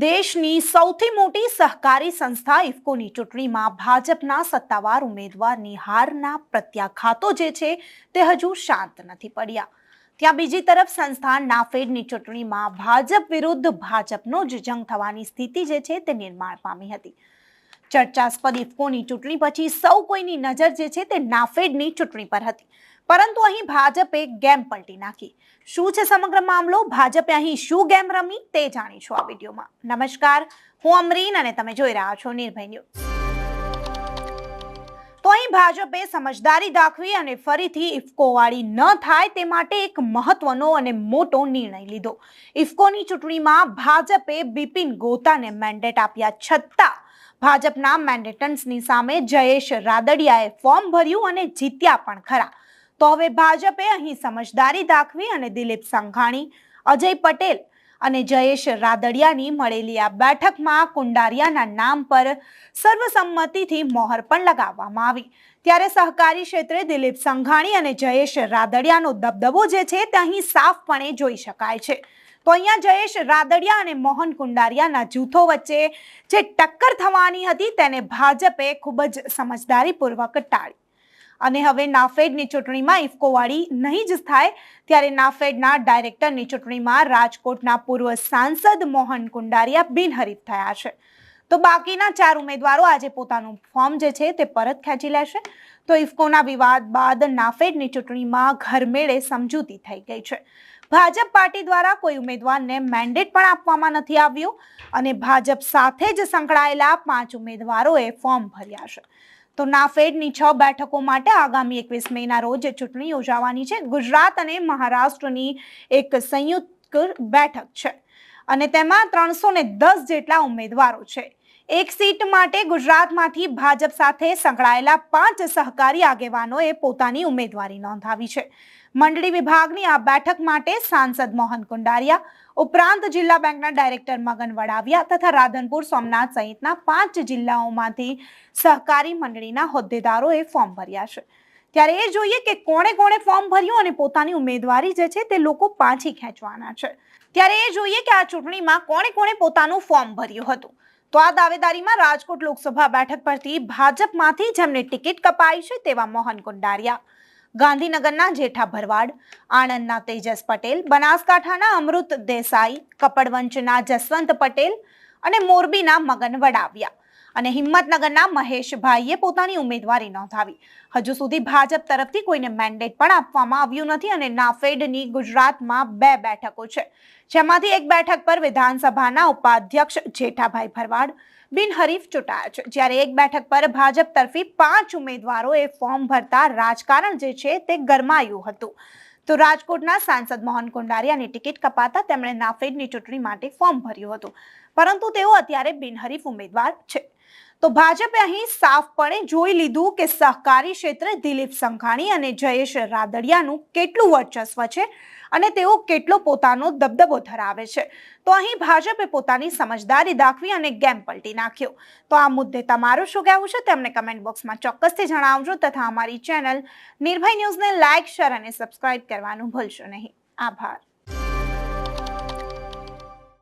દેશની સૌથી મોટી સહકારી સંસ્થા ઇફકોની ચૂંટણીમાં ભાજપના સત્તાવાર ઉમેદવારની હારના પ્રત્યાઘાતો જે છે તે હજુ શાંત નથી પડ્યા. ત્યાં બીજી તરફ સંસ્થા નાફેડની ચૂંટણીમાં ભાજપ વિરુદ્ધ ભાજપનો જ જંગ થવાની સ્થિતિ જે છે તે નિર્માણ પામી હતી. ચર્ચાસ્પદ ઇફકોની ચૂંટણી પછી સૌ કોઈની નજર જે છે તે નાફેડની ચૂંટણી પર હતી. પરંતુ અહીં ભાજપે ગેમ પલટી નાખી. શું છે સમગ્ર મામલો? ભાજપે અહીં શું ગેમ રમી તે જાણીશું આ વિડીયોમાં. નમસ્કાર, હું અમરીન અને તમે જોઈ રહ્યા છો નિર્ભય ન્યૂઝ. ભાજપે સમજદારી દાખવી અને ફરીથી ઇફકોવાળી ન થાય તે માટે એક મહત્વનો અને મોટો નિર્ણય લીધો. ઇફકોની ચૂંટણીમાં ભાજપે બિપિન ગોતાને મેન્ડેટ આપ્યા છતાં ભાજપના મેન્ડેટન્સની સામે જયેશ રાદડિયાએ ફોર્મ ભર્યું અને જીત્યા પણ ખરા. તો હવે ભાજપે અહીં સમજદારી દાખવી અને દિલીપ સંઘાણી, અજય પટેલ અને જયેશ રાદડિયાની મળેલી આ બેઠકમાં કુંડારિયાના નામ પર સર્વસંમતિથી મોહર પણ લગાવવામાં આવી. ત્યારે સહકારી ક્ષેત્રે દિલીપ સંઘાણી અને જયેશ રાદડિયાનો દબદબો જે છે તે અહીં સાફપણે જોઈ શકાય છે. તો અહીંયા જયેશ રાદડિયા અને મોહન કુંડારિયાના જૂથો વચ્ચે જે ટક્કર થવાની હતી તેને ભાજપે ખૂબ જ સમજદારીપૂર્વક ટાળી. અને હવે નાફેડની ચૂંટણીમાં ઇફકોવાળી નહીં જ થાય, ત્યારે નાફેડના ડાયરેક્ટરની ચૂંટણીમાં રાજકોટના પૂર્વ સાંસદ મોહન કુંડારિયા બિનહરીફ થયા છે. તો બાકીના ચાર ઉમેદવારો આજે પોતાનું ફોર્મ જે છે તે પરત ખેંચી લેશે. તો ઇફકોના વિવાદ બાદ નાફેડની ચૂંટણીમાં ઘરમેળે સમજૂતી થઈ ગઈ છે. ભાજપ પાર્ટી દ્વારા કોઈ ઉમેદવારને મેન્ડેટ પણ આપવામાં નથી આવ્યું અને ભાજપ સાથે જ સંકળાયેલા પાંચ ઉમેદવારોએ ફોર્મ ભર્યા છે. તો નાફેડની છ બેઠકો માટે આગામી એકવીસ મેના રોજ ચૂંટણી યોજાવાની છે. ગુજરાત અને મહારાષ્ટ્રની એક સંયુક્ત બેઠક છે. અને તેમાં ત્રણસો ને દસ જેટલા ઉમેદવારો છે. એક સીટ માટે ગુજરાતમાંથી ભાજપ સાથે સંકળાયેલા પાંચ સહકારી આગેવાનોએ પોતાની ઉમેદવારી નોંધાવી છે. મંડળી વિભાગની આ બેઠક માટે સાંસદ મોહન કુંડારિયા, ઉપરાંત જિલ્લા બેંકના ડાયરેક્ટર મગન વડાવિયા તથા રાધનપુર સોમનાથ સહિતના પાંચ જિલ્લાઓમાંથી સહકારી મંડળીના હોદ્દેદારોએ ફોર્મ ભર્યા છે. ત્યારે એ જોઈએ કે કોણે કોણે ફોર્મ ભર્યું અને પોતાની ઉમેદવારી જે છે તે લોકો પાછી ખેંચવાના છે. ત્યારે એ જોઈએ કે આ ચૂંટણીમાં કોણે કોણે પોતાનું ફોર્મ ભર્યું હતું. તો આ દાવેદારીમાં રાજકોટ લોકસભા બેઠક પરથી ભાજપમાંથી જેમને ટિકિટ કપાઈ છે તેવા મોહન કુંડારિયા, ગાંધીનગરના જેઠા ભરવાડ, આણંદના તેજસ પટેલ, બનાસકાંઠાના અમૃત દેસાઈ, કપડવંચના જસવંત પટેલ અને મોરબીના મગન વડાવ્યા. અને હિંમતનગરના મહેશભાઈએ પોતાની ઉમેદવારી નોંધાવી. હજુ સુધી ભાજપ તરફથી કોઈને મેન્ડેટ પણ આપવામાં આવ્યું નથી અને નાફેડની ગુજરાતમાં બે બેઠકો છે. જેમાંથી એક બેઠક પર વિધાનસભાના ઉપાધ્યક્ષ જેઠાભાઈ ભરવાડ બિનહરીફ ચૂંટાયા છે. જ્યારે એક બેઠક પર ભાજપ તરફી પાંચ ઉમેદવારોએ ફોર્મ ભરતા રાજકારણ જે છે તે ગરમાયું હતું. તો રાજકોટના સાંસદ મોહન કુંડારિયાની ટિકિટ કપાતા તેમણે નાફેડની ચૂંટણી માટે ફોર્મ ભર્યું હતું. પરંતુ તેઓ અત્યારે બિનહરીફ ઉમેદવાર છે. તો ભાજપે અહીં સાફપણે જોઈ લીધું કે સહકારી ક્ષેત્રે દિલીપ સંઘાણી અને જયેશ રાદડિયાનું કેટલું વર્ચસ્વ છે અને તેઓ કેટલો પોતાનો દબદબો ધરાવે છે. તો અહીં ભાજપે પોતાની સમજદારી દાખવી અને ગેમ પલટી નાખ્યો. તો આ મુદ્દે તમારું શું કહેવું છે? તેમને કમેન્ટ બોક્સમાં ચોક્કસથી જણાવજો તથા અમારી ચેનલ નિર્ભય ન્યૂઝને લાઇક શેર અને સબસ્ક્રાઇબ કરવાનું ભૂલશો નહીં. આભાર.